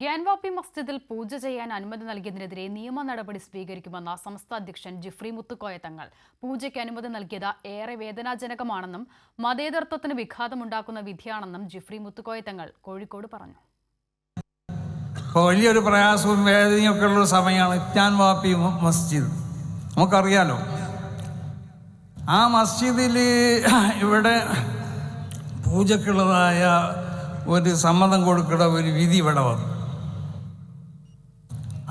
ഗ്യാൻവാപ്പി മസ്ജിദിൽ പൂജ ചെയ്യാൻ അനുമതി നൽകിയതിനെതിരെ നിയമ നടപടി സ്വീകരിക്കുമെന്ന സംസ്ഥാന അധ്യക്ഷൻ ജിഫ്രി മുത്തുക്കോയ തങ്ങൾ. പൂജയ്ക്ക് അനുമതി നൽകിയത് ഏറെ വേദനാജനകമാണെന്നും മതേതരത്വത്തിന് വിഘാതമുണ്ടാക്കുന്ന വിധിയാണെന്നും ജിഫ്രി മുത്തുക്കോയ തങ്ങൾ കോഴിക്കോട് പറഞ്ഞു. വലിയൊരു പ്രയാസവും വേദനയൊക്കെ ഉള്ള സമയമാണ് ഗ്യാൻവാപ്പി വാപ്പി മസ്ജിദ്. നമുക്കറിയാലോ ആ മസ്ജിദിൽ ഇവിടെ പൂജക്കുള്ളതായ ഒരു സമ്മതം കൊടുക്കുന്ന ഒരു വിധി ഇവിടെ വന്നു.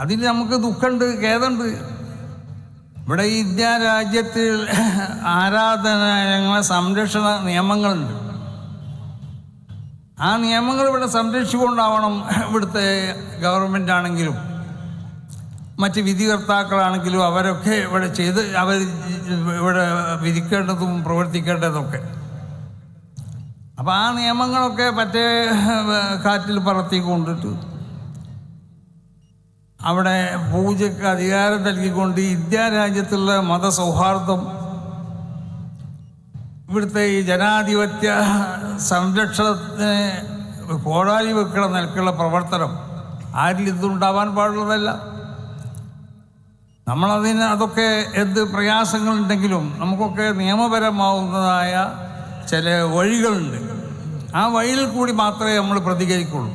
അതിൽ നമുക്ക് ദുഃഖമുണ്ട് ഖേദമുണ്ട്. ഇവിടെ ഇന്ത്യ രാജ്യത്തിൽ ആരാധനാലയങ്ങളെ സംരക്ഷണ നിയമങ്ങളുണ്ട്. ആ നിയമങ്ങൾ ഇവിടെ സംരക്ഷിച്ചുകൊണ്ടാവണം ഇവിടുത്തെ ഗവൺമെന്റ് ആണെങ്കിലും മറ്റ് വിധികർത്താക്കളാണെങ്കിലും അവരൊക്കെ ഇവിടെ ചെയ്ത് അവർ ഇവിടെ വിധിക്കേണ്ടതും പ്രവർത്തിക്കേണ്ടതൊക്കെ. അപ്പോൾ ആ നിയമങ്ങളൊക്കെ മറ്റേ കാറ്റിൽ പറത്തിക്കൊണ്ടിട്ട് അവിടെ പൂജയ്ക്ക് അധികാരം നൽകിക്കൊണ്ട് രാജ്യത്തുള്ള മതസൗഹാർദ്ദം ഇവിടുത്തെ ഈ ജനാധിപത്യ സംരക്ഷണത്തിന് കോടാലി വെക്കണ നിലക്കുള്ള പ്രവർത്തനം ആരിൽ ഇതുണ്ടാവാൻ പാടുള്ളതല്ല. നമ്മളതിന് അതൊക്കെ എന്ത് പ്രയാസങ്ങളുണ്ടെങ്കിലും നമുക്കൊക്കെ നിയമപരമാവുന്നതായ ചില വഴികളുണ്ട്. ആ വഴിയിൽ കൂടി മാത്രമേ നമ്മൾ പ്രതികരിക്കുള്ളൂ.